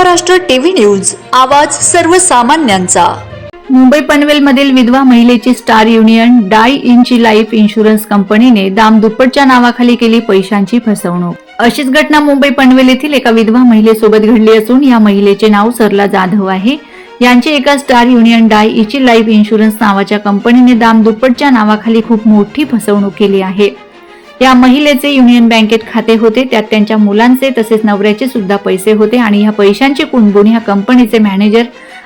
Maharashtra TV news आवाज सर्वसामान्यांचा. मुंबई पनवेलमधील विधवा महिलेची Star Union Daiichi Life Insurance कंपनीने दाम दुप्पटच्या नावाखाली केली पैशांची फसवणूक. अशीच घटना मुंबई पनवेल येथील एका विधवा महिलेसोबत घडली असून या महिलेचे नाव सरला जाधव आहे. यांची एका Star Union Daiichi Life Insurance नावाच्या कंपनीने दाम दुप्पटच्या नावाखाली खूप मोठी फसवणूक केली आहे. या महिलेचे युनियन बँकेत खाते होते त्यात त्यांच्या मुलांचे तसेच नवऱ्याचे सुद्धा पैसे होते आणि या पैशांची कुणबुण ह्या कंपनीचे मॅनेजर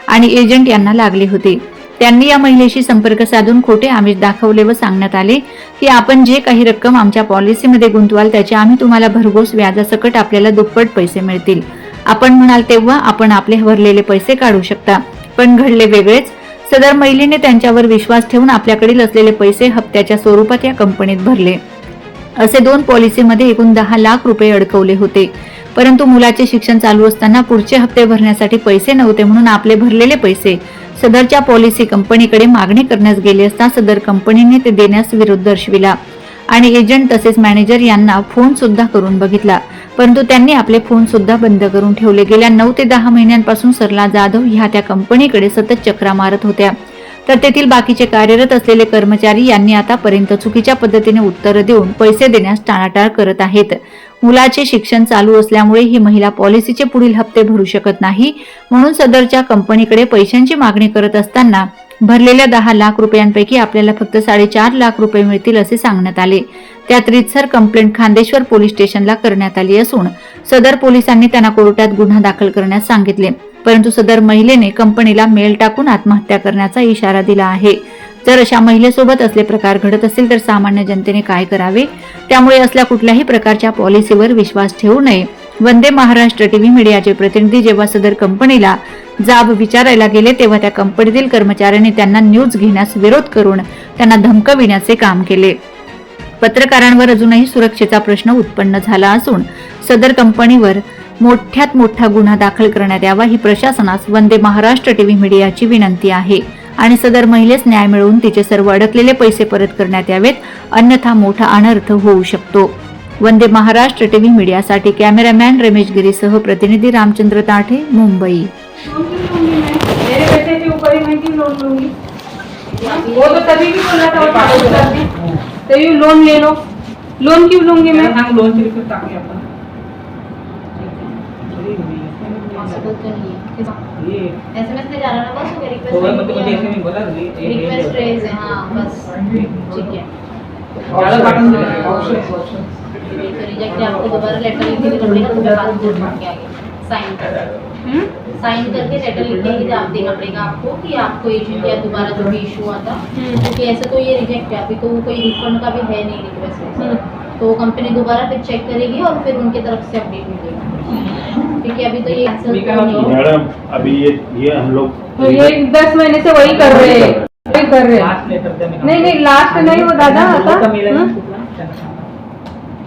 आणि एजंट यांना लागले होते. त्यांनी या महिलेशी संपर्क साधून खोटे आमिष दाखवले व सांगण्यात आले की आपण जे काही रक्कम आमच्या पॉलिसीमध्ये गुंतवाल त्याचे आम्ही तुम्हाला भरघोस व्याजासकट आपल्याला दुप्पट पैसे मिळतील. आपण म्हणाल तेव्हा आपण आपले भरलेले पैसे काढू शकता पण घडले वेगळेच. सदर महिलेने त्यांच्यावर विश्वास ठेवून आपल्याकडील असलेले पैसे हप्त्याच्या स्वरूपात या कंपनीत भरले. असे दोन पॉलिसीमध्ये एकूण दहा लाख रुपये अडकवले होते. परंतु मुलाचे शिक्षण चालू असताना पुढचे हप्ते भरण्यासाठी पैसे नव्हते म्हणून आपले भरलेले पैसे सदरच्या पॉलिसी कंपनीकडे मागणी करण्यास गेले असता सदर कंपनीने ते देण्यास विरोध दर्शविला. आणि एजंट तसेच मॅनेजर यांना फोन सुद्धा करून बघितला. परंतु त्यांनी आपले फोन सुद्धा बंद करून ठेवले. गेल्या नऊ ते दहा महिन्यांपासून सरला जाधव ह्या त्या कंपनीकडे सतत चक्रा मारत होत्या. तर तेथील बाकीचे कार्यरत असलेले कर्मचारी यांनी आतापर्यंत चुकीच्या पद्धतीने उत्तर देऊन पैसे देण्यास टाळाटाळ करत आहेत. मुलाचे शिक्षण चालू असल्यामुळे ही महिला पॉलिसीचे पुढील हप्ते भरू शकत नाही. म्हणून सदरच्या कंपनीकडे पैशांची मागणी करत असताना भरलेल्या दहा लाख रुपयांपैकी आपल्याला फक्त साडेचार लाख रुपये मिळतील असे सांगण्यात आले. त्यात रितसर कंप्लेंट खांदेश्वर पोलीस स्टेशनला करण्यात आली असून सदर पोलिसांनी त्यांना कोर्टात गुन्हा दाखल करण्यास सांगितले. परंतु सदर महिलेने कंपनीला मेल टाकून आत्महत्या करण्याचा इशारा दिला आहे. जर अशा महिलेसोबत असले प्रकार घडत असतील तर सामान्य जनतेने काय करावे? त्यामुळे असल्या कुठल्याही प्रकारच्या पॉलिसीवर विश्वास ठेवू नये. वंदे महाराष्ट्र टीव्ही मीडियाचे प्रतिनिधी जेव्हा सदर कंपनीला जाब विचारायला गेले तेव्हा त्या कंपनीतील कर्मचाऱ्यांनी त्यांना न्यूज घेण्यास विरोध करून त्यांना धमकविण्याचे काम केले. पत्रकारांवर अजूनही सुरक्षेचा प्रश्न उत्पन्न झाला असून सदर कंपनीवर मोठ्यात मोठा गुन्हा दाखल करण्यात यावा ही प्रशासनास वंदे महाराष्ट्र टीव्ही मीडियाची विनंती आहे. आणि सदर महिलेस न्याय मिळवून तिचे सर्व अडकलेले पैसे परत करण्यात यावेत अन्यथा मोठा अनर्थ होऊ शकतो. वंदे महाराष्ट्र टीव्ही मीडियासाठी कॅमेरामॅन रमेश गिरीसह प्रतिनिधी रामचंद्र ताठे मुंबई. लोन लूंगी वो तो तभी भी बोला था वो कागज करने तो यू लोन ले लो लोन क्यों लूंगी मैं लोन रिक्वेस्ट टाकली तो नहीं है? ये। एसएमएस में जा रहा ना बस रिक्वेस्ट बोला रिक्वेस्ट रेज है हाँ बस ठीक है। तो रिजेक्ट है आपको दोबारा लेटर लिख के पड़ेगा तो मैं पासपोर्ट मांग के आगे साइन कर। हम्म? साइन करके लेटर लिख के आप देना पड़ेगा आपको कि आपको एजेंट या दोबारा जो भी इशू आता हम्म। क्योंकि ऐसे तो ये रिजेक्ट है अभी तो कोई रिफंड का भी है नहीं रिक्वेस्ट हम्म। तो कंपनी दोबारा फिर चेक करेगी और फिर उनकी तरफ़ से अपडेट मिलेगा क्योंकि अभी तो ये मी तो? है। मैडम अभी ये ये हम लोग तो ये दस महीने से वही कर रहे हैं वही कर रहे हैं लेटर मी नहीं नहीं लास्ट नहीं वो दादा आता हम्म? कुठला? त्यांना सांगा.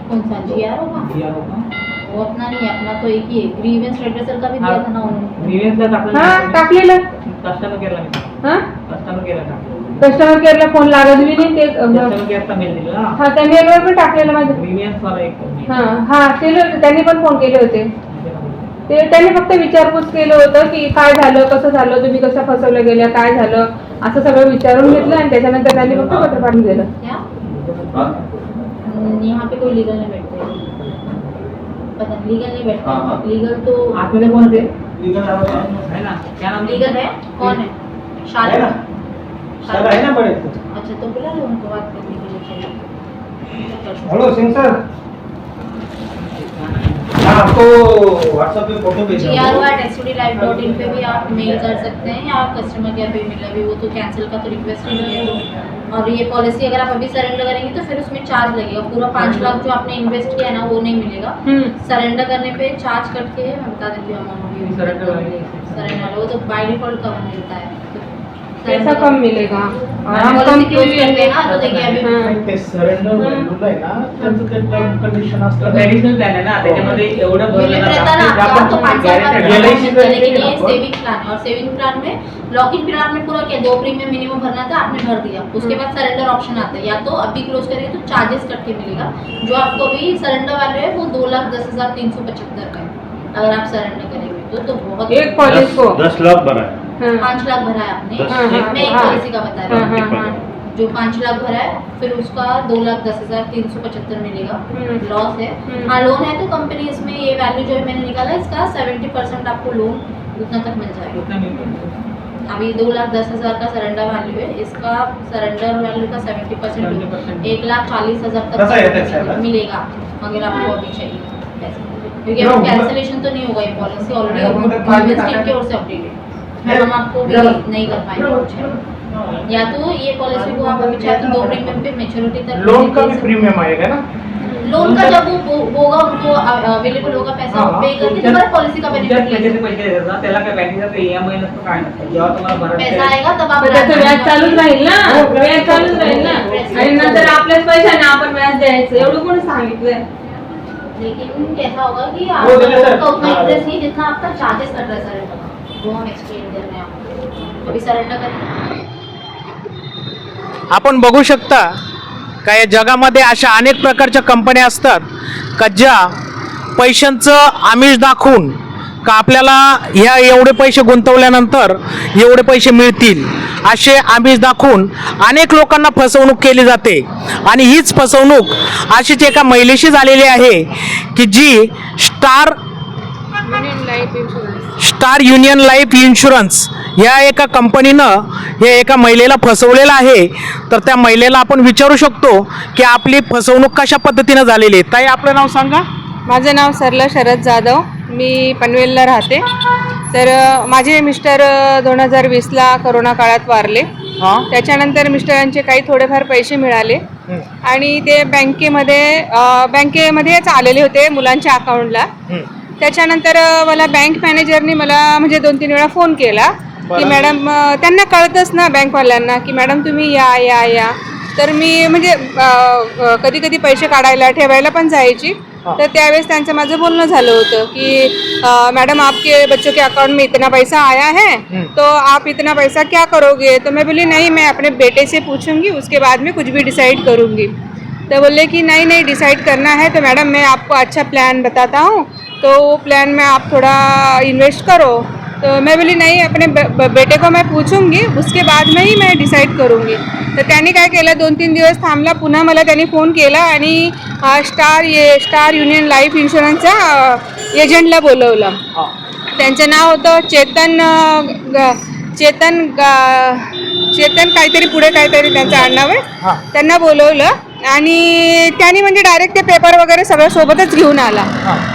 कौन सा जी आर होगा वो अपना नहीं है अपना तो एक ही है ग्रीवेंस रेड्रेसर का भी दिया था ना उन्होंने Grievance ला टाकलं हा नाही. टाकलेलं कस्टमर केअरला मी हा कस्टमर केअरला कस्टमर केअरला फ़ोन लागत बी नाही ते कस्टमर केअरचा मेल दिला हा त्या मेलवर पण टाकलेलं माझं ग्रीवियन्स वाला एक. हा हा केले त्यांनी पण फ़ोन केले होते ते त्यांनी फक्त विचारपूस केलं होतं की काय झालं कसं झालं तुम्ही कसं फसवलं गेल्या काय झालं? असं सगळं विचारून घेतलं आणि त्याच्यानंतर त्यांनी फक्त पत्र पाठवून दिलं यहाँ पे कोई लीगल नहीं बैठते पता नहीं लीगल नहीं बैठते लीगल तो आतमध्ये कोण ते? आहे ना. क्या नाम लीगल है कौन है शाल. है? सर है ना बड़े अच्छा तो बुला लो उनको बात करने के लिए हेलो सिंह सर. हाँ आपको व्हाट्सएप पे फ़ोटो भेजा G R what S live dot in पे भी आप मेल कर सकते हैं या आप कस्टमर केयर पे मिला भी वो तो कैंसिल का तो रिक्वेस्ट ही नहीं है और ये पॉलिसी अगर आप अभी सरेंडर करेंगे तो फिर उसमें चार्ज लगेगा। पूरा पाँच लाख जो आपने इन्वेस्ट किया है ना वो नहीं मिलेगा। हम्म। सरेंडर करने पे चार्ज कट के मैं बता देती हूँ। अमाउंट सरेंडर वो तो बाय डिफ़ॉल्ट कवर मिलता है। पैसा कम मिलेगा। और हम पॉलिसी कम क्लोज करते हैं? ना तो देखिए अभी हाँ. ते सरेंडर व्हॅल्यूला आहे ना त्यांचं ते टर्म कंडिशन असतं ट्रेडिशनल प्लॅन आहे ना त्याच्यामध्ये एवढं भरलं लिमिट जातं. रहता है ना आपण आपका तो पाँच साल का guarantee LIC प्रीमियम का है, लेकिन लेकिन ये आपको- सेविंग प्लान है और सेविंग प्लान में लॉक इन पीरियड आपने पूरा किया. दो प्रीमियम मिनिमम भरना था आपने भर दिया. उसके बाद सरेंडर ऑप्शन आता है. या तो अभी क्लोज करेंगे तो चार्जेस कट के मिलेगा. जो आपको अभी सरेंडर वाले है वो दो लाख दस हजार तीन सौ पचहत्तर का है अगर आप सरेंडर करेंगे तो. तो बहुत एक पॉलिस को दस लाख भरा है हाँ, पाँच लाख भरा है आपने। हाँ, हाँ, मैं एक हाँ। पॉलिसी का बता रही हाँ, हूँ हाँ, हाँ। जो पाँच लाख भरा है फिर उसका दो लाख दस हज़ार तीन सौ पचहत्तर मिलेगा हम्म। लॉस है हम्म। हाँ लोन है तो कंपनी इसमें ये वैल्यू जो है मैंने निकाला इसका सेवेंटी परसेंट आपको लोन उतना तक मिल जाएगा उतना मिल जाएगा। अभी दो लाख दस हज़ार का सरेंडर वैल्यू है इसका सरेंडर वैल्यू का सेवेंटी परसेंट एक लाख चालीस हज़ार है तक मिलेगा अगर आपको अभी चाहिए क्योंकि कैंसिलेशन तो नहीं होगा ये पॉलिसी मतलब ऑलरेडी की ओर से अपडेटेड है हम आपको भी नहीं कर पाएँगे या तो ये पॉलिसी को आप अभी चाहे तो दो प्रीमियम पे मेच्योरिटी तक लोन का भी प्रीमियम आएगा ना? लोन का जब वो वो- होगा उनको अवेलेबल होगा पैसा हाँ, पे करके तुमच्या- तुम्हारा पॉलिसी का बेनिफिट ले त्याचे पैसे देतात त्याला काय बँकेचा ईएमआय नसतो काय नसतं जेव्हा तुम्हाला हैं। भरायचं पैसा आएगा तब आप त्याचं व्याज चालूच राहील ना व्याज चालूच राहील ना। आणि नंतर आपल्याच पैशाने आपण व्याज द्यायचं एवढं कोणी सांगितलंय? लेकिन कैसा होगा कि वो आपका सर। उतना हाँ। इंटरेस्ट नहीं जितना आपका चार्जेस कट रहा है सरेंडर आपण बघू शकता का या जगामध्ये अशा अनेक प्रकारच्या कंपन्या असतात का ज्या पैशांचं आमिष दाखवून का आपल्याला ह्या एवढे पैसे गुंतवल्यानंतर एवढे पैसे मिळतील असे आमिष दाखवून अनेक लोकांना फसवणूक केली जाते. आणि हीच फसवणूक अशीच एका महिलेशी झालेली आहे की जी Star Star Union Life Insurance या एका कंपनीनं या एका महिलेला फसवलेलं आहे. तर त्या महिलेला आपण विचारू शकतो की आपली फसवणूक कशा पद्धतीनं झालेली आहे. ताई आपलं नाव सांगा. माझं नाव सरला शरद जाधव. मी पनवेलला राहते. तर माझे मिस्टर दोन हजार वीसला करोना काळात वारले. हां. त्याच्यानंतर मिस्टरांचे काही थोडेफार पैसे मिळाले. आणि ते बँकेमध्ये बँकेमध्येच आलेले होते मुलांच्या अकाउंटला. त्याच्यानंतर मला बँक मॅनेजरनी मला म्हणजे दोन तीन वेळा फोन केला की. मॅडम त्यांना कळतच ना बँकवाल्यांना की मॅडम तुम्ही या या या. तर मी म्हणजे कधी कधी पैसे काढायला ठेवायला पण जायची. तर त्यावेळेस त्यांचं माझं बोलणं झालं होतं की मैडम आपके बच्चों के अकाउंट में इतना पैसा आया है? तो आप इतना पैसा क्या करोगे? तो मैं बोली नहीं मैं अपने बेटे से पूछूंगी उसके बाद में कुछ भी डिसाइड करूंगी. तो बोले कि नहीं नहीं डिसाइड करना है। तो मैडम मैं आपको अच्छा प्लान बताता हूँ। तो वो प्लान में आप थोड़ा इन्वेस्ट करो। तो मैं बोली नहीं अपने बेटे को मैं पूछूंगी उसके बाद में ही मैं डिसाईड करूंगी। तर त्यांनी काय केलं दोन तीन दिवस थांबला पुन्हा मला त्यांनी फोन केला आणि स्टार ये स्टार युनियन लाईफ इन्शुरन्सच्या एजंटला बोलवलं. त्यांचं नाव होतं चेतन ग- चेतन ग- चेतन काहीतरी पुढे काहीतरी त्यांचं आडनाव आहे. त्यांना बोलवलं. आणि त्यांनी म्हणजे डायरेक्ट ते पेपर वगैरे सगळं सोबतच घेऊन आला.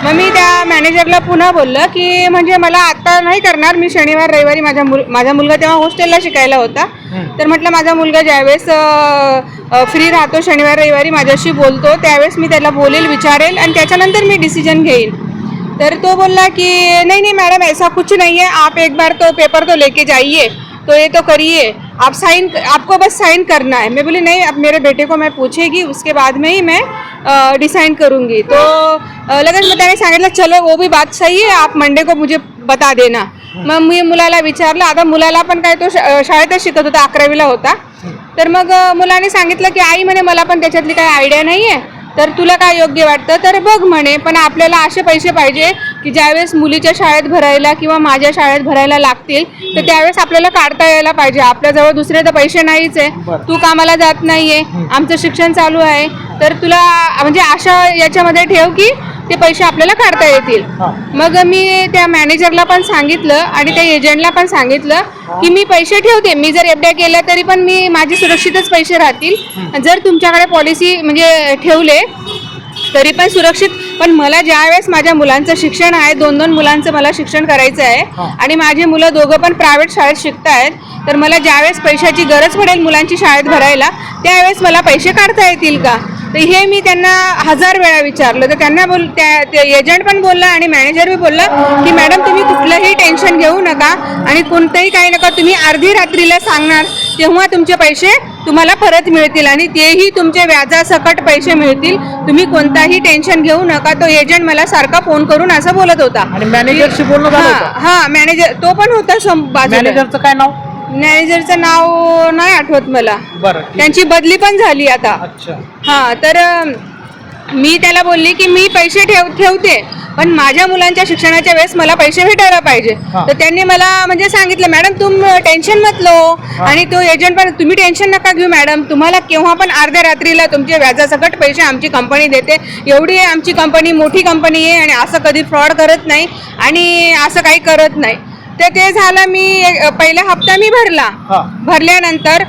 मग मी त्या मॅनेजरला पुन्हा बोललं की म्हणजे मला आता नाही करणार मी शनिवार रविवारी माझ्या मुल माझा मुलगा तेव्हा हॉस्टेलला शिकायला होता. तर म्हटलं माझा मुलगा ज्यावेळेस फ्री राहतो शनिवार रविवारी माझ्याशी बोलतो त्यावेळेस मी त्याला बोलेल विचारेल आणि त्याच्यानंतर मी डिसिजन घेईन तर तो बोला कि नहीं नहीं मैडम ऐसा कुछ नहीं है आप एक बार तो पेपर तो लेके जाइए. तो ये तो करिए. आप साइन आपको बस साइन करना है। मैं बोली नहीं अब मेरे बेटे को मैं पूछेगी उसके बाद में ही मैं डिसाइड करूँगी। तो लगेच मग त्याने सांगितलं चलो वो भी बात सही है आप मंडे को मुझे बता देना। मग मी मुलाला विचारलं आता मुलाला पण काय तो शा- शाळेतच शिकत होता अकरावीला होता। तर मग मुलाने सांगितलं की आई म्हणे मला पण त्याच्यातली काही आयडिया नाही आहे तर तुला काय योग्य वाटतं? तर बघ म्हणे पण आपल्याला असे पैसे पाहिजे की ज्यावेळेस मुलीच्या शाळेत भरायला किंवा माझ्या शाळेत भरायला लागतील तर त्यावेळेस आपल्याला काढता यायला पाहिजे. आपल्याजवळ दुसरे तर पैसे नाहीच आहे. तू कामाला जात नाहीये. आमचं शिक्षण चालू आहे. तर तुला म्हणजे अशा याच्यामध्ये ठेव की ते पैसे आपल्याला काढता येतील. मग मी त्या मॅनेजरला पण सांगितलं आणि त्या एजंटला पण सांगितलं की मी पैसे ठेवते. मी जर एफड्या केल्या तरी पण मी माझे सुरक्षितच पैसे राहतील. जर तुमच्याकडे पॉलिसी म्हणजे ठेवले तरी पण सुरक्षित. पण मला ज्यावेळेस माझ्या मुलांचं शिक्षण आहे दोन दोन मुलांचं मला शिक्षण करायचं आहे आणि माझी मुलं दोघं पण प्रायव्हेट शाळेत शिकतायत तर मला ज्यावेळेस पैशाची गरज पडेल मुलांची शाळेत भरायला त्यावेळेस मला पैसे काढता येतील का? तर हे मी त्यांना हजार वेळा विचारलं. तर त्यांना बोल त्या ते एजंट पण बोलला आणि मॅनेजर बी बोलला की मॅडम तुम्ही कुठलंही टेन्शन घेऊ नका आणि कोणतंही काही नका. तुम्ही अर्धी रात्रीला सांगणार तेव्हा तुमचे पैसे तुम्हाला परत मिळतील आणि तेही तुमचे व्याजासकट पैसे मिळतील. तुम्ही कोणताही टेन्शन घेऊ नका. तो एजंट मला सारखा फोन करून असं बोलत होता. मॅनेजरशी बोलणं झालं हा? हा मॅनेजर तो पण होता बाजूला. काय नाव? मॅनेजरचं नाव नाही आठवत मला. बरं ठीक. त्यांची बदली पण झाली आता. अच्छा. हा तर मी त्याला बोलली की मी पैसे ठेव ठेवते पण माझ्या मुलांच्या शिक्षणाच्या वेळेस मला पैसे भेटायला पाहिजे. हा. तर त्यांनी मला म्हणजे सांगितलं मॅडम तुम टेन्शन मत लो. आणि तो एजंट पण तुम्ही टेन्शन नका घेऊ मॅडम. तुम्हाला केव्हा पण अर्ध्या रात्रीला तुमचे व्याजासकट पैसे आमची कंपनी देते. एवढी आमची कंपनी मोठी कंपनी आहे आणि असं कधी फ्रॉड करत नाही आणि असं काही करत नाही. तर ते झालं मी पहिला हप्ता मी भरला. भरल्यानंतर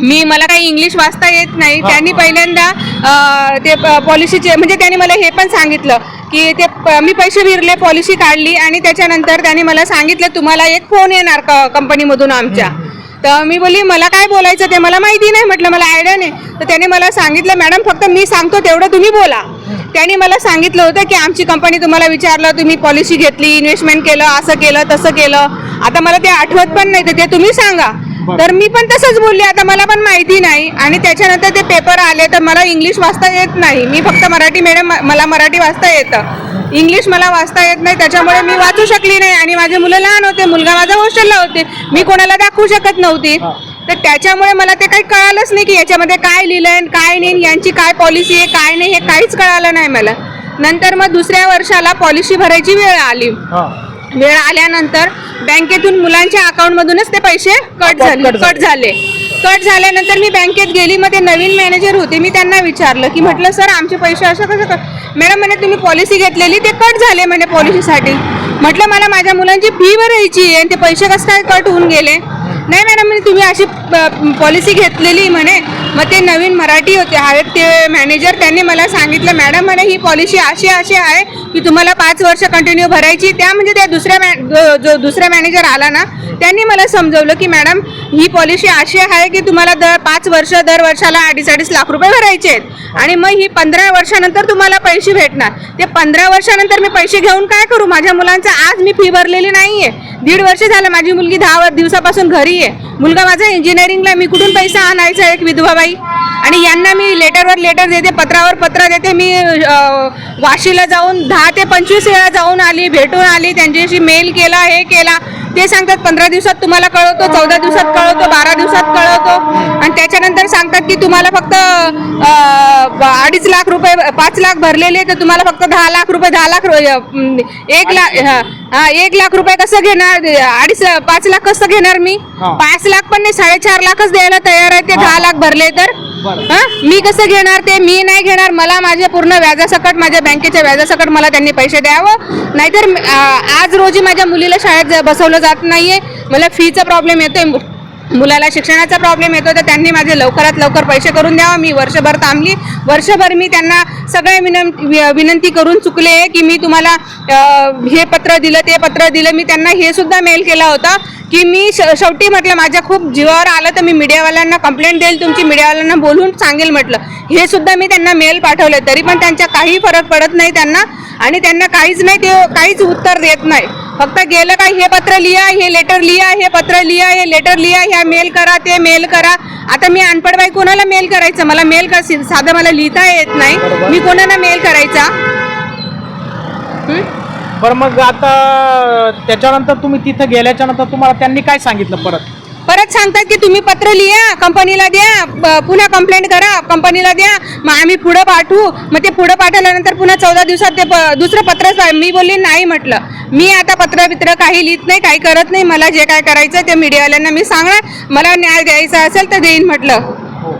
मी मला काही इंग्लिश वाचता येत नाही. त्यांनी. पहिल्यांदा ते पॉलिसीचे म्हणजे त्यांनी मला हे पण सांगितलं की ते मी पैसे भरले पॉलिसी काढली आणि त्याच्यानंतर त्यांनी मला सांगितलं तुम्हाला एक फोन येणार क- कंपनीमधून आमच्या. तर मी बोलली मला काय बोलायचं ते? मला माहिती नाही. म्हटलं मला आयडिया नाही. तर त्याने मला सांगितलं मॅडम फक्त मी सांगतो तेवढं तुम्ही बोला. त्यांनी मला सांगितलं होतं की आमची कंपनी तुम्हाला विचारलं तुम्ही पॉलिसी घेतली इन्व्हेस्टमेंट केलं असं केलं तसं केलं. आता मला ते आठवत पण नाही तर ते तुम्ही सांगा. तर मी पण तसंच बोलली आता मला पण माहिती नाही. आणि त्याच्यानंतर ते पेपर आले तर मला इंग्लिश वाचता येत नाही. मी फक्त मराठी मॅडम मला मराठी वाचता येतं. इंग्लिश मला वाचता येत नाही त्याच्यामुळे मी वाचू शकली नाही. आणि माझे मुलं लहान होते मुलगा माझा हॉस्टेलला होते. मी कोणाला दाखवू शकत नव्हती. तर त्याच्यामुळे मला ते काही कळालंच नाही की याच्यामध्ये काय लिहिलंय आणि काय नाही यांची काय पॉलिसी आहे काय नाही हे काहीच कळालं नाही मला. नंतर मग दुसऱ्या वर्षाला पॉलिसी भरायची वेळ आली. हा. वेळ आल्यानंतर बँकेतून मुलांच्या अकाउंटमधूनच ते पैसे कट झाले. कट झाले. कट झाल्यानंतर मी बँकेत गेली मग ते नवीन मॅनेजर होते. मी त्यांना विचारलं की म्हटलं सर आमचे पैसे असं कसं कट मॅडम म्हणे तुम्ही पॉलिसी घेतलेली ते कट झाले म्हणे पॉलिसीसाठी म्हटलं मला माझ्या मुलांची फी भरायची आहे आणि ते पैसे कसं काय कट होऊन गेले? नाही मॅडम म्हणजे तुम्ही अशी पॉलिसी घेतलेली म्हणे. मग ते नवीन मराठी होते. आहेत ते मॅनेजर त्यांनी मला सांगितलं मॅडम म्हणे ही पॉलिसी अशी अशी आहे की तुम्हाला पाच वर्ष कंटिन्यू भरायची. त्या म्हणजे त्या दुसऱ्या मॅ जो- दुसरा मॅनेजर आला ना त्यांनी मला समजवलं की मॅडम ही पॉलिसी अशी आहे की तुम्हाला दर पाच वर्ष दर वर्षाला अडीच अडीच लाख रुपये भरायचे आहेत. आणि मग ही पंधरा वर्षानंतर तुम्हाला पैसे भेटणार. ते पंधरा वर्षानंतर मी पैसे घेऊन काय करू? माझ्या मुलांचा आज मी फी भरलेली नाही आहे दीड वर्ष झालं माझी मुलगी दहा दिवसापासून घरी आहे मुलगा माझा इंजिनिअरिंगला मी कुठून पैसा आणायचा एक विधवाबाई? आणि यांना मी लेटरवर लेटर देते पत्रावर पत्र देते. मी वाशीला जाऊन दहा ते पंचवीस वेळा जाऊन आली भेटून आली त्यांच्याशी मेल केला हे केला. ते सांगतात पंधरा दिवसात तुम्हाला कळवतो चौदा दिवसात कळवतो बारा दिवसात कळवतो. आणि त्याच्यानंतर सांगतात की तुम्हाला फक्त अडीच लाख रुपये पाच लाख भरलेले तर तुम्हाला फक्त दहा लाख रुपये दहा लाख एक लाख हा, हा एक लाख रुपये कसं घेणार? अडीच पाच लाख कसं घेणार मी. पाच लाख पण नाही साडेचार लाखच द्यायला तयार आहे ते दहा लाख भरले तर. हा? मी कसं घेणार ते? मी नाही घेणार. मला माझ्या पूर्ण व्याजासकट माझ्या बँकेच्या व्याजासकट मला त्यांनी पैसे द्यावं. नाहीतर आज रोजी माझ्या मुलीला शाळेत बसवलं जात नाहीये. मला फीचा प्रॉब्लेम येतोय. मुलाला शिक्षणाचा प्रॉब्लेम येतो तर त्यांनी माझे लवकरात लवकर पैसे करून द्यावा. मी वर्षभर थांबली. वर्षभर मी त्यांना सगळे विनं वि- विनंती करून चुकले की मी तुम्हाला हे पत्र दिलं ते पत्र दिलं. मी त्यांना हे सुद्धा मेल केला होता की मी श शेवटी म्हटलं माझ्या खूप जीवावर आलं तर मी मीडियावाल्यांना कंप्लेंट देईल तुमची मीडियावाल्यांना बोलून सांगेल म्हटलं. हे सुद्धा मी त्यांना मेल पाठवले. तरी पण त्यांचा काही फरक पडत नाही त्यांना आणि त्यांना काहीच नाही ते काहीच उत्तर देत नाही. फक्त गेलं काय हे पत्र लिहा हे लेटर लिहा हे पत्र लिहा हे लेटर लिहा ह्या मेल करा ते मेल करा. आता मी अनपड बाई कोणाला मेल करायचं? मला मेल कर साधं मला लिहिता येत नाही. मी कोणाला मेल करायचा? बरं मग आता त्याच्यानंतर तुम्ही तिथं गेल्याच्यानंतर तुम्हाला त्यांनी काय सांगितलं परत? परत सांगतात की तुम्ही पत्र लिहा कंपनीला द्या पुन्हा कंप्लेंट करा कंपनीला द्या मग आम्ही पुढं पाठवू. मग ते पुढं पाठवल्यानंतर पुन्हा चौदा दिवसात ते दुसरं पत्रच पा- मी बोलली नाही म्हटलं. मी आता पत्र बित्र काही लिहित नाही काही करत नाही. मला जे काय करायचं ते मीडियावाल्यांना मी सांगणार. मला न्याय द्यायचा असेल तर देईन म्हटलं. हो.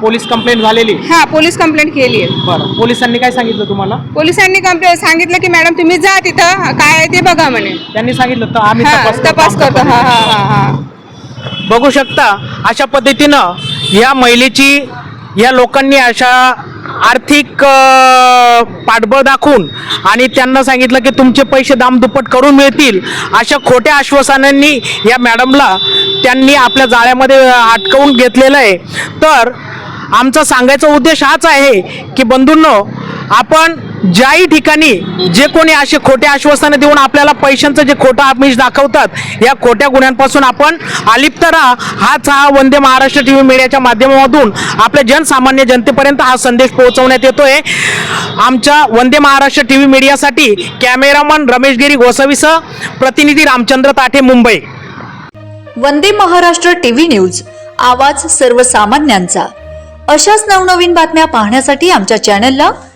पोलीस कंप्लेंट झालेली? हा पोलीस कंप्लेंट केली आहे. बरं. पोलिसांनी काय सांगितलं तुम्हाला? पोलिसांनी कंप्लेंट सांगितलं की मॅडम तुम्ही जा तिथं. काय आहे ते बघा म्हणे. त्यांनी सांगितलं तर आम्ही तपास करतो, हा हा. हा हा. बघू शकता अशा पद्धतीनं या महिलेची या लोकांनी अशा आर्थिक पाठबळ दाखवून आणि त्यांना सांगितलं की तुमचे पैसे दामदुप्पट करून मिळतील अशा खोट्या आश्वासनांनी या मॅडमला त्यांनी आपल्या जाळ्यामध्ये अटकवून घेतलेलं आहे. तर आमचा सांगायचा उद्देश हाच आहे की बंधूंनो आपण ज्याही ठिकाणी जे कोणी असे खोटे आश्वासनं देऊन आपल्याला पैशांचं जे खोटं आमिष दाखवतात या खोट्या गुन्ह्यांपासून आपण अलिप्त राहा. हाच हा वंदे महाराष्ट्र टी व्ही मीडियाच्या माध्यमातून आपल्या जनसामान्य जनतेपर्यंत हा संदेश पोहोचवण्यात येतोय. आमच्या वंदे महाराष्ट्र टी व्ही मीडियासाठी कॅमेरामन रमेश गिरी गोसावीसह प्रतिनिधी Ramchandra Tathe Mumbai. Vande Maharashtra T V news आवाज सर्वसामान्यांचा. अशाच नवनवीन बातम्या पाहण्यासाठी आमच्या चॅनलला